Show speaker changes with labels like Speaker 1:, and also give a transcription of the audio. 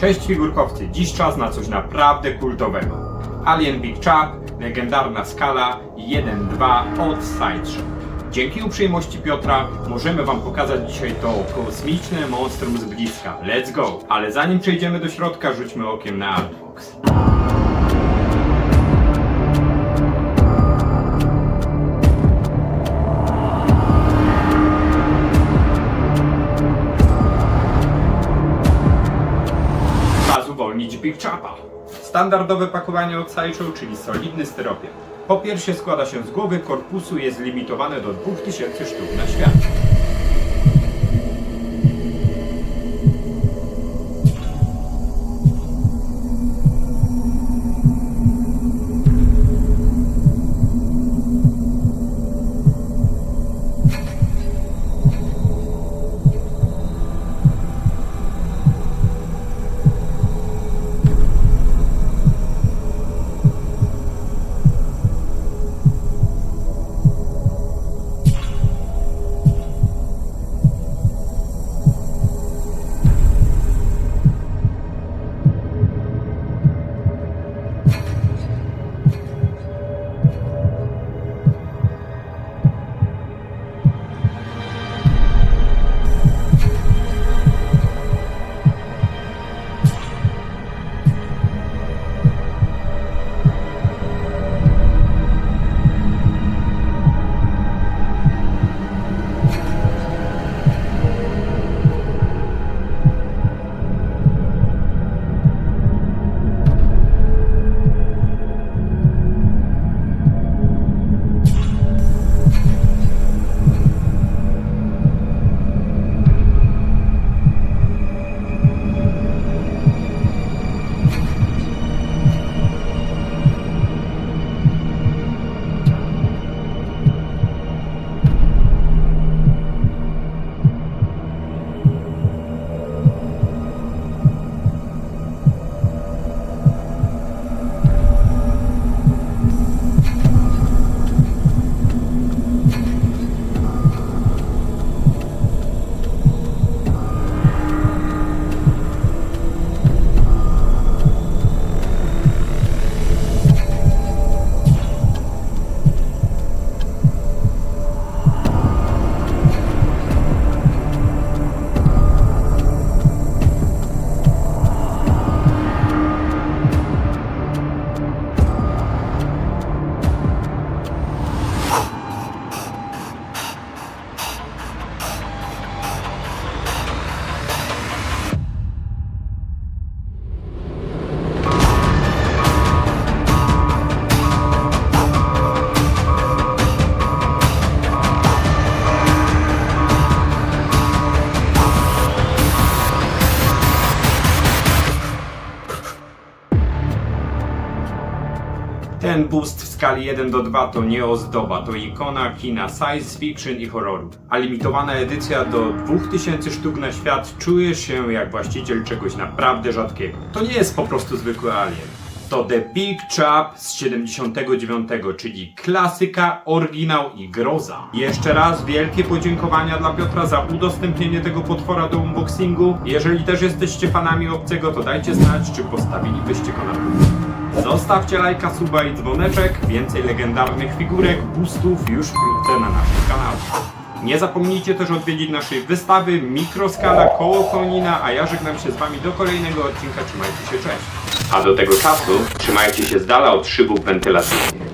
Speaker 1: Cześć figurkowcy, dziś czas na coś naprawdę kultowego. Alien Big Chap, legendarna skala 1-2 od Sideshow. Dzięki uprzejmości Piotra możemy Wam pokazać dzisiaj to kosmiczne monstrum z bliska. Let's go! Ale zanim przejdziemy do środka, rzućmy okiem na Artbox. Big Chapa. Standardowe pakowanie od Sideshow, czyli solidny styropian. Po pierwsze składa się z głowy, korpusu jest limitowane do 2000 sztuk na świat. Ten boost w skali 1 do 2 to nie ozdoba, to ikona kina science fiction i horroru. A limitowana edycja do 2000 sztuk na świat czujesz się jak właściciel czegoś naprawdę rzadkiego. To nie jest po prostu zwykły alien. To The Big Chap z 79, czyli klasyka, oryginał i groza. Jeszcze raz wielkie podziękowania dla Piotra za udostępnienie tego potwora do unboxingu. Jeżeli też jesteście fanami obcego, to dajcie znać, czy postawilibyście go na próbę. Zostawcie lajka, suba i dzwoneczek. Więcej legendarnych figurek, boostów już wkrótce na naszym kanale. Nie zapomnijcie też odwiedzić naszej wystawy Mikroskala koło Konina, a ja żegnam się z Wami do kolejnego odcinka. Trzymajcie się, cześć! A do tego czasu trzymajcie się z dala od szybów wentylacyjnych.